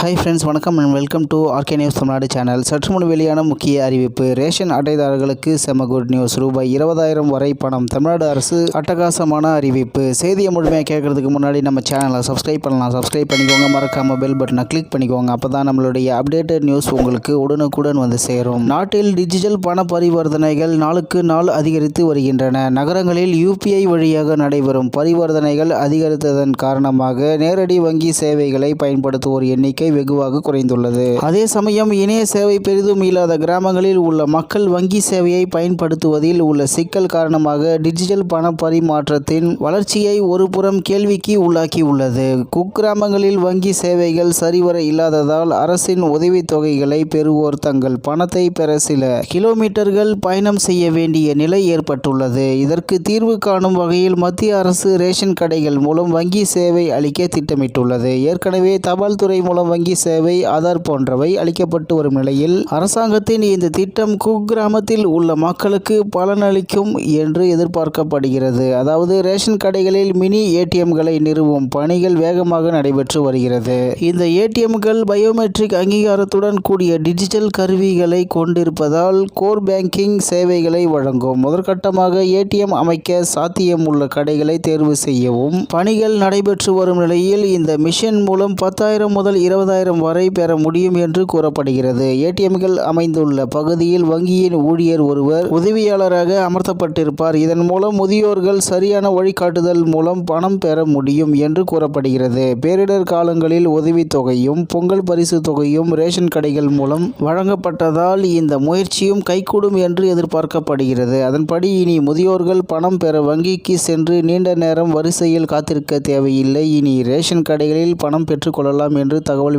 Hi friends வணக்கம் and welcome to RK news Tamil Nadu channel சற்று முன் வெளியான முக்கிய அறிவிப்பு ரேஷன் அட்டைதாரர்களுக்கு செம குட் நியூஸ் ரூபாய் இருபதாயிரம் வரை பணம். தமிழ்நாடு அரசு அட்டகாசமான அறிவிப்பு. செய்தியை முழுமையாக கேட்கறதுக்கு முன்னாடி நம்ம சேனலை சப்ஸ்கிரைப் பண்ணலாம். சப்ஸ்கிரைப் பண்ணிக்கோங்க. மறக்காம பெல் பட்டனை கிளிக் பண்ணிக்கோங்க. அப்போ தான் நம்மளுடைய அப்டேட்டட் நியூஸ் உங்களுக்கு உடனுக்குடன் வந்து சேரும். நாட்டில் டிஜிட்டல் பண பரிவர்த்தனைகள் நாளுக்கு நாள் அதிகரித்து வருகின்றன. நகரங்களில் யூபிஐ வழியாக நடைபெறும் பரிவர்த்தனைகள் அதிகரித்ததன் காரணமாக நேரடி வங்கி சேவைகளை பயன்படுத்துவோர் எண்ணிக்கை வெகுவாக குறைந்துள்ளது. அதே சமயம் இணைய சேவை பெரிதும் இல்லாத கிராமங்களில் உள்ள மக்கள் வங்கி சேவையை பயன்படுத்துவதில் உள்ள சிக்கல் காரணமாக டிஜிட்டல் பண பரிமாற்றத்தின் வளர்ச்சியை ஒருபுறம் கேள்விக்கு உள்ளாக்கியுள்ளது. குக்கிராமங்களில் வங்கி சேவைகள் சரிவர இல்லாததால் அரசின் உதவித்தொகைகளை பெறுவோர் தங்கள் பணத்தை பெற சில கிலோமீட்டர்கள் பயணம் செய்ய வேண்டிய நிலை ஏற்பட்டுள்ளது. இதற்கு தீர்வு காணும் வகையில் மத்திய அரசு ரேஷன் கடைகள் மூலம் வங்கி சேவை அளிக்க திட்டமிட்டுள்ளது. ஏற்கனவே தபால் துறை மூலம் வங்கி சேவை ஆதார் போன்றவை அளிக்கப்பட்டு வரும் நிலையில் அரசாங்கத்தின் இந்த திட்டம் குக்கிராமத்தில் உள்ள மக்களுக்கு பலனளிக்கும் என்று எதிர்பார்க்கப்படுகிறது. அதாவது ரேஷன் கடைகளில் மினி ஏடிஎம்களை நிறுவும் பணிகள் வேகமாக நடைபெற்று வருகிறது. இந்த ஏடிஎம்கள் பயோமெட்ரிக் அங்கீகாரத்துடன் கூடிய டிஜிட்டல் கருவிகளை கொண்டிருப்பதால் கோர் பேங்கிங் சேவைகளை வழங்கும். முதற்கட்டமாக ஏடிஎம் அமைக்க சாத்தியம் உள்ள கடைகளை தேர்வு செய்யவும் பணிகள் நடைபெற்று வரும் நிலையில் இந்த மிஷன் மூலம் பத்தாயிரம் முதல் இருபதாயிரம் வரை பெற முடியும் என்று கூறப்படுகிறது. ஏடிஎம்கள் அமைந்துள்ள பகுதியில் வங்கியின் ஊழியர் ஒருவர் உதவியாளராக அமர்த்தப்பட்டிருப்பார். இதன் மூலம் முதியோர்கள் சரியான வழிகாட்டுதல் மூலம் பணம் பெற முடியும் என்று கூறப்படுகிறது. பேரிடர் காலங்களில் உதவித்தொகையும் பொங்கல் பரிசு தொகையும் ரேஷன் கடைகள் மூலம் வழங்கப்பட்டதால் இந்த முயற்சியும் கைகூடும் என்று எதிர்பார்க்கப்படுகிறது. அதன்படி இனி முதியோர்கள் பணம் பெற வங்கிக்கு சென்று நீண்ட நேரம் வரிசையில் காத்திருக்க தேவையில்லை. இனி ரேஷன் கடைகளில் பணம் பெற்றுக்கொள்ளலாம் என்று தகவல்